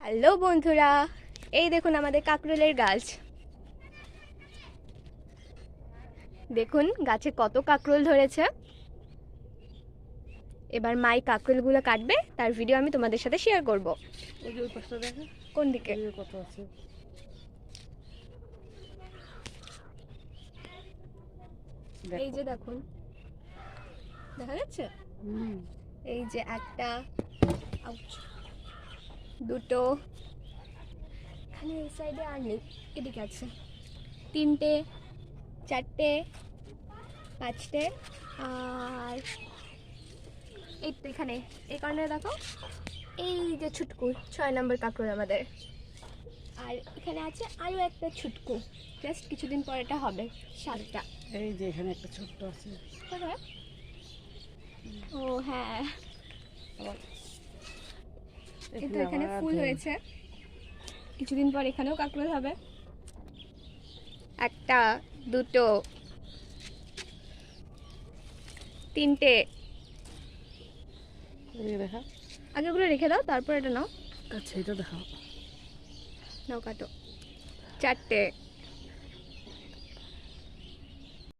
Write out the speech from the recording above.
Hello বন্ধুরা এই দেখুন আমাদের কাকরোলের গাছ। দেখুন গাছে কত কাকরোল ধরেছে। এবার মাই কাকরোলগুলো কাটবে তার ভিডিও আমি তোমাদের সাথে শেয়ার করব। কোন দিকে? এই যে কত আছে। এই যে দেখুন। দেখা যাচ্ছে? এই যে একটা দুটো। এখানে এই সাইডে আর নেই এদিকে আছে। তিনটে চারটে পাঁচটে আর এই তো এখানে। এই কারণে দেখো এই যে ছুটকু ছয় নম্বর কাকড় আমাদের। আর এখানে আছে আরও একটা ছুটকু জাস্ট কিছুদিন পর এটা হবে সাতটা এই যে এখানে একটা ছোট্ট আছে। ও হ্যাঁ। কিন্তু এখানে এখানে ফুল হয়েছে। কিছুদিন পর এখানেও কাকরোল হবে। একটা দুটো তিনটে। দেখা। আগে ওগুলো রেখে দাও তারপর এটা নাও। আচ্ছা এটা দেখাও নাও কাটো। চারটে।